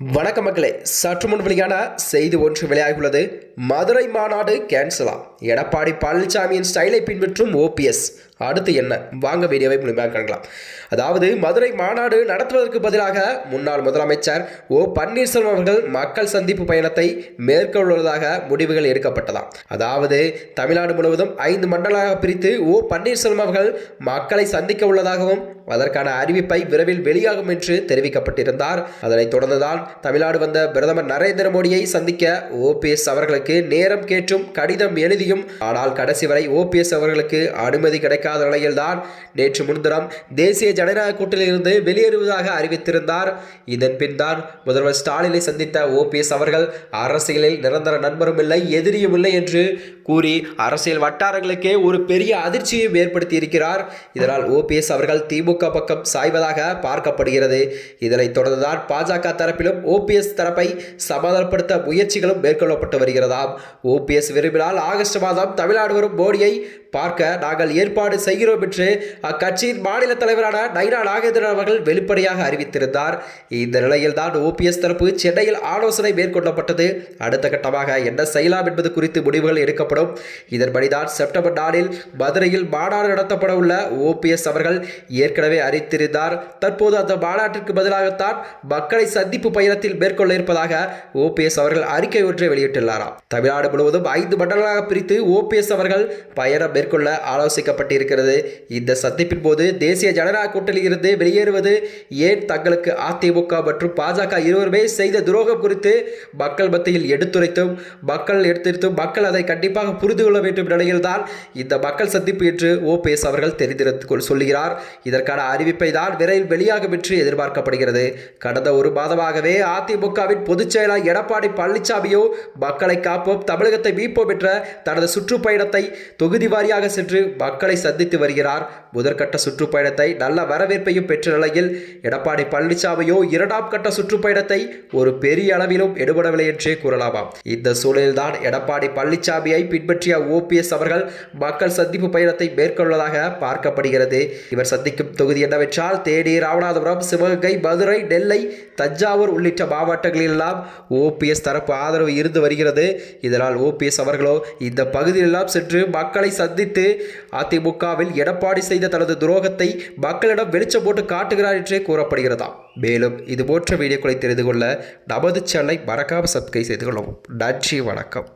வணக்க மக்களே சற்று முன் வெளியான செய்தி ஒன்று வெளியாகியுள்ளது. மதுரை மாநாடு கேன்சலா எடப்பாடி பழனிசாமியின் ஸ்டைலை பின்பற்றும் ஓபிஎஸ் அடுத்து என்ன? வாங்க வீடியோவை முழுமையாக காணலாம். அதாவது மதுரை மாநாடு நடத்துவதற்கு பதிலாக முன்னாள் முதலமைச்சர் ஓ. பன்னீர்செல்வம் அவர்கள் மக்கள் சந்திப்பு பயணத்தை மேற்கொள்வதாக முடிவுகள் எடுக்கப்பட்டதாம். அதாவது தமிழ்நாடு முழுவதும் ஐந்து மண்டலாக பிரித்து ஓ. பன்னீர்செல்வம் அவர்கள் மக்களை சந்திக்க உள்ளதாகவும் அதற்கான அறிவிப்பை விரைவில் வெளியாகும் என்று தெரிவிக்கப்பட்டிருந்தார். அதனைத் தொடர்ந்துதான் தமிழ்நாடு வந்த பிரதமர் நரேந்திர மோடியை சந்திக்க ஓபிஎஸ் அவர்களுக்கு நேரம் கேட்டும் கடிதம் எழுதியும் ஆனால் கடைசி வரை ஓபிஎஸ் அவர்களுக்கு அனுமதி கிடைக்காத நிலையில்தான் நேற்று முன்தினம் தேசிய ஜனநாயக கூட்டணியிலிருந்து வெளியேறுவதாக அறிவித்திருந்தார். இதன் பின் தான் முதல்வர் ஸ்டாலினை சந்தித்த ஓபிஎஸ் அவர்கள் அரசியலில் நிரந்தர நண்பரும் இல்லை எதிரியும் இல்லை என்று கூறி அரசியல் வட்டாரங்களுக்கே ஒரு பெரிய அதிர்ச்சியை ஏற்படுத்தி இருக்கிறார் இதனால் ஓபிஎஸ் அவர்கள் திமுக பக்கம் சாய்வதாக பார்க்கப்படுகிறது. இதனைத் தொடர்ந்துதான் பாஜக தரப்பிலும் ஓபிஎஸ் தரப்பை சமாதானப்படுத்த முயற்சிகளும் மேற்கொள்ளப்பட்டு வருகிறதாம். ஓபிஎஸ் விரும்பினால் ஆகஸ்ட் மாதம் தமிழ்நாடு வரும் மோடியை பார்க்க நாங்கள் ஏற்பாடு செய்கிறோம் என்று அக்கட்சியின் மாநில தலைவரான நைனா நாகேந்திரன் அவர்கள் வெளிப்படையாக அறிவித்திருந்தார். இந்த நிலையில் தான் ஓபிஎஸ் தரப்பு சென்னையில் ஆலோசனை மேற்கொள்ளப்பட்டது. அடுத்த கட்டமாக என்ன செய்யலாம் என்பது குறித்து முடிவுகள் எடுக்கப்படும். இதன்படிதான் செப்டம்பர் நாளில் மதுரையில் மாநாடு நடத்தப்பட உள்ள ஓபிஎஸ் அவர்கள் ஏற்கனவே அறிவித்திருந்தார். தற்போது அந்த மாநாட்டிற்கு பதிலாகத்தான் மக்களை சந்திப்பு பயணத்தில் மேற்கொள்ள இருப்பதாக ஓபிஎஸ் அவர்கள் அறிக்கை ஒன்றை வெளியிட்டுள்ளாராம். தமிழ்நாடு முழுவதும் ஐந்து மண்டலங்களாக பிரித்து ஓபிஎஸ் அவர்கள் பயணம் மேற்கொள்ள இருக்கிறது. இந்த சந்திப்பின் போது தேசிய ஜனநாயக கூட்டணியிலிருந்து வெளியேறுவது ஏன் தங்களுக்கு அதிமுக மற்றும் பாஜக இருவருமே செய்த துரோகம் குறித்து மக்கள் மத்தியில் எடுத்துரைத்தும் மக்கள் எடுத்துரைத்தும் மக்கள் அதை கண்டிப்பாக புரிந்து கொள்ள வேண்டும் நிலையில்தான் இந்த மக்கள் சந்திப்பு என்று ஓபிஎஸ் அவர்கள் தெரிந்திருத்து சொல்லுகிறார். இதற்கான அறிவிப்பை தான் விரைவில் வெளியாகும் என்று எதிர்பார்க்கப்படுகிறது. கடந்த ஒரு மாதமாகவே அதிமுகவின் பொதுச் செயலாளர் எடப்பாடி பழனிசாமியோ மக்களை காப்போம் தமிழகத்தை மீட்போம் என்ற தனது சுற்றுப்பயணத்தை தொகுதி வாரியாக சென்று மக்களை சந்தி சந்தித்து வருகிறார். முதற்கட்ட சுற்றுப்பயணத்தை நல்ல வரவேற்பையும் பெற்ற நிலையில் எடப்பாடி பழனிசாமியோ இரண்டாம் கட்ட சுற்றுப்பயணத்தை ஒரு பெரிய அளவிலும் எடுபடவில்லை என்றே கூறலாமாம். இந்த சூழலில்தான் எடப்பாடி பழனிசாமியை பின்பற்றிய ஓபிஎஸ் அவர்கள் மக்கள் சந்திப்பு பயணத்தை மேற்கொள்வதாக பார்க்கப்படுகிறது. இவர் சந்திக்கும் தொகுதி என்னவென்றால் தேனி ராமநாதபுரம் சிவகங்கை மதுரை நெல்லை தஞ்சாவூர் உள்ளிட்ட மாவட்டங்களிலெல்லாம் ஓபிஎஸ் தரப்பு ஆதரவு இருந்து வருகிறது. இதனால் ஓபிஎஸ் அவர்களோ இந்த பகுதியிலெல்லாம் சென்று மக்களை சந்தித்து அதிமுக திமுகவில் எடப்பாடி செய்த தனது துரோகத்தை மக்களிடம் வெளிச்சம் போட்டு காட்டுகிறார் என்றே கூறப்படுகிறதாம். மேலும் இது போன்ற வீடியோக்களை தெரிந்து கொள்ள நமது சேனலை மறக்காமல் சப்ஸ்கிரைப் செய்து கொள்ளவும். நன்றி வணக்கம்.